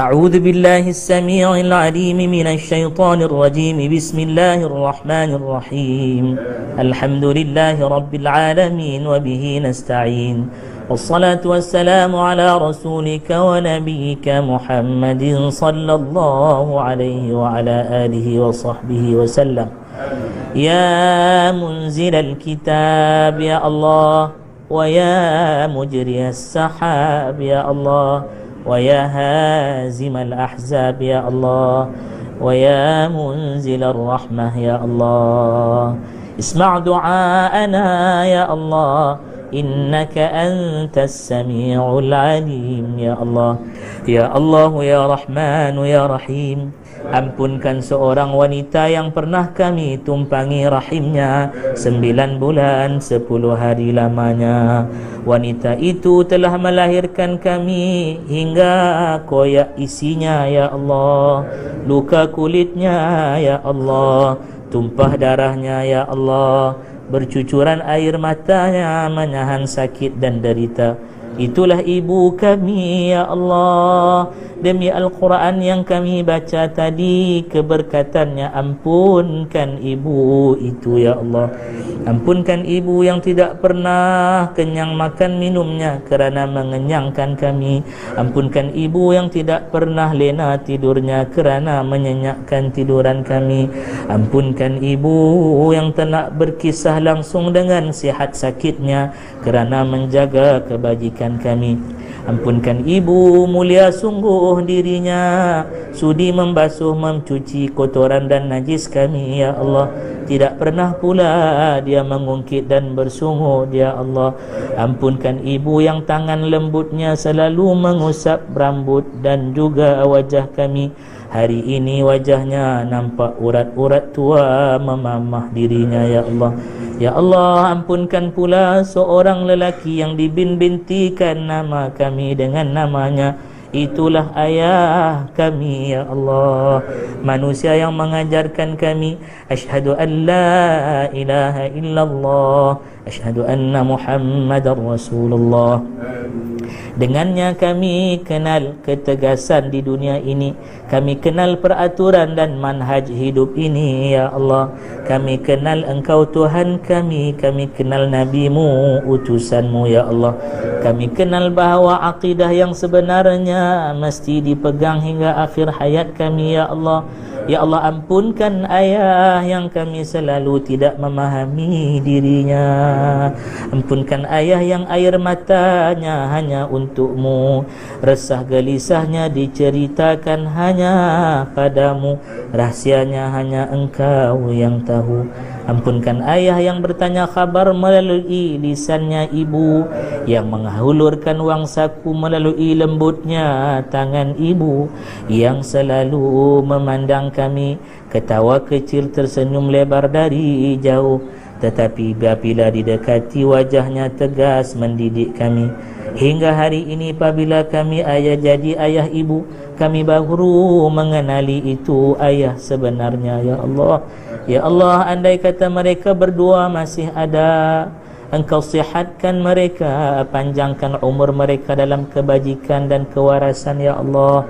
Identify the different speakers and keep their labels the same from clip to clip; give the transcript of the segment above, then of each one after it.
Speaker 1: أعوذ بالله السميع العليم من الشيطان الرجيم. بسم الله الرحمن الرحيم. الحمد لله رب العالمين وبه نستعين. والصلاة والسلام على رسولك ونبيك محمد صلى الله عليه وعلى آله وصحبه وسلم. يا منزل الكتاب يا الله ويا مجري السحاب يا الله ويا هازم الأحزاب يا الله ويا منزل الرحمة يا الله. اسمع دعاءنا يا الله. innaka antas samiul alim ya Allah. Ya Allah ya Rahman ya Rahim. Ampunkan seorang wanita yang pernah kami tumpangi rahimnya sembilan bulan 10 hari lamanya. Wanita itu telah melahirkan kami hingga koyak isinya ya Allah. Luka kulitnya ya Allah. Tumpah darahnya ya Allah. Bercucuran air matanya Menahan sakit dan derita Itulah ibu kami ya Allah. Demi Al-Quran yang kami baca tadi Keberkatannya ampunkan ibu itu ya Allah. Ampunkan ibu yang tidak pernah kenyang makan minumnya Kerana mengenyangkan kami. Ampunkan ibu yang tidak pernah lena tidurnya Kerana menyenyakkan tiduran kami. Ampunkan ibu yang telah berkisah langsung dengan sihat sakitnya Kerana menjaga kebajikan kami. Ampunkan ibu mulia sungguh dirinya. Sudi membasuh mencuci kotoran dan najis kami Ya Allah Tidak pernah pula dia mengungkit dan bersungguh Ya Allah Ampunkan ibu yang tangan lembutnya selalu mengusap rambut dan juga wajah kami. Hari ini wajahnya nampak urat-urat tua memamah dirinya Ya Allah. Ya Allah ampunkan pula seorang lelaki yang dibin-bintikan nama kami dengan namanya Itulah ayah kami ya Allah. Manusia yang mengajarkan kami Ashadu an la ilaha illallah Ashadu anna muhammadar rasulullah. Dengannya kami kenal ketegasan di dunia ini. Kami kenal peraturan dan manhaj hidup ini Ya Allah. Kami kenal engkau Tuhan kami. Kami kenal NabiMu utusanmu Ya Allah. Kami kenal bahawa akidah yang sebenarnya Mesti dipegang hingga akhir hayat kami Ya Allah. Ya Allah ampunkan ayah yang kami selalu tidak memahami dirinya. Ampunkan ayah yang air matanya hanya untukmu. Resah gelisahnya diceritakan hanya padamu. Rahsianya hanya engkau yang tahu Ampunkan ayah yang bertanya khabar melalui lisannya ibu Yang menghulurkan wang saku melalui lembutnya tangan ibu Yang selalu memandang kami. Ketawa kecil tersenyum lebar dari jauh Tetapi apabila didekati wajahnya tegas mendidik kami Hingga hari ini apabila kami ayah jadi ayah ibu Kami baru mengenali itu ayah sebenarnya. Ya Allah. Ya Allah andai kata mereka berdua masih ada Engkau sihatkan mereka Panjangkan umur mereka dalam kebajikan dan kewarasan Ya Allah.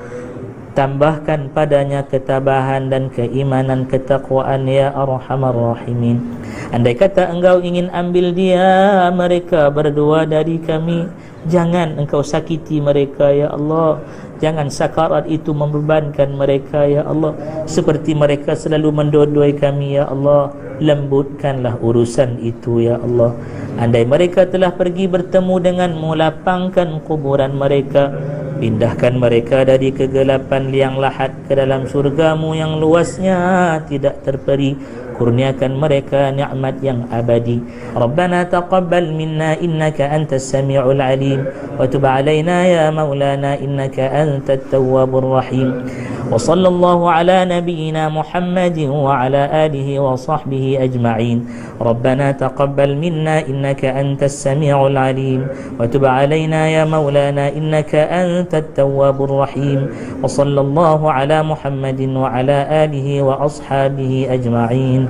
Speaker 1: Tambahkan padanya ketabahan dan keimanan ketakwaan Ya Arhamar Rahimin. Andai kata engkau ingin ambil dia Mereka berdua dari kami Jangan engkau sakiti mereka ya Allah. Jangan sakarat itu membebankan mereka ya Allah. Seperti mereka selalu mendodoi kami ya Allah. Lembutkanlah urusan itu ya Allah. Andai mereka telah pergi bertemu denganmu Lapangkan kuburan mereka Pindahkan mereka dari kegelapan liang lahat ke dalam surgamu yang luasnya tidak terperi kurniakan mereka nikmat yang abadi Rabbana taqabbal minna innaka antas samiul alim wa tub alaina ya maulana innaka antat tawwabur rahim wa sallallahu ala nabiyyina muhammadin wa ala alihi wa sahbihi ajma'in Rabbana taqabbal minna innaka antas samiul alim wa tub alaina ya maulana innaka antat tawwabur rahim wa sallallahu ala muhammadin wa ala alihi wa ashabihi ajma'in